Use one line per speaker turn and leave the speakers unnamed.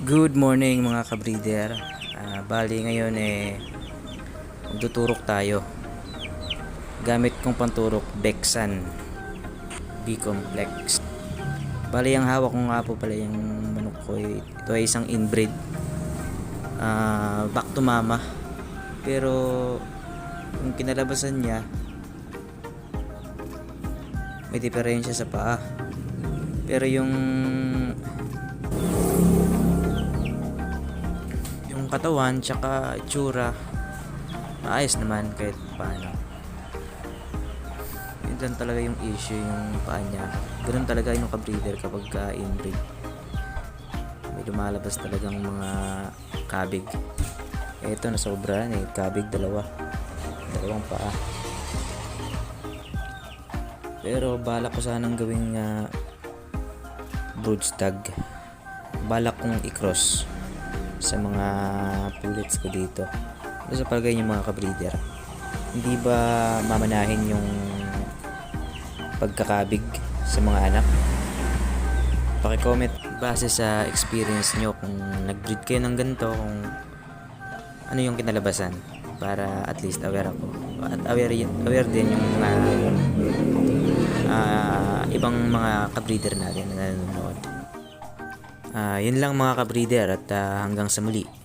Good morning mga kabreeder. Ah, bali ngayon eh magtuturok tayo. Gamit kong panturok Bexan B-complex. Bali ang hawak ko nga po pala yung manok ko eh, ito ay isang inbreed. Ah, back to mama. Pero yung kinalabasan niya may diferensya sa paa. Pero yung yung katawan tsaka itsura maayos naman kahit paano. Yun lang talaga yung issue yung paa niya. Ganun talaga yung kabreeder kapag ka inbreed may lumalabas talagang mga kabig. Eto na sobra eh kabig dalawa. Dalawang paa. Pero balak ko sanang gawing uh, brood stag. Balak kong i-cross sa mga pullets ko dito. Ano sa palagay niyo mga kabreeder. Hindi ba mamanahin yung pagkakabig sa mga anak? Paki-comment. Base sa experience nyo kung nag-breed kayo ng ganito kung ano yung kinalabasan para at least aware ako. At aware, aware din yung mga ah, ibang mga kabreeder natin na nanonood Ah, yun lang mga kabreeder at ah, hanggang sa muli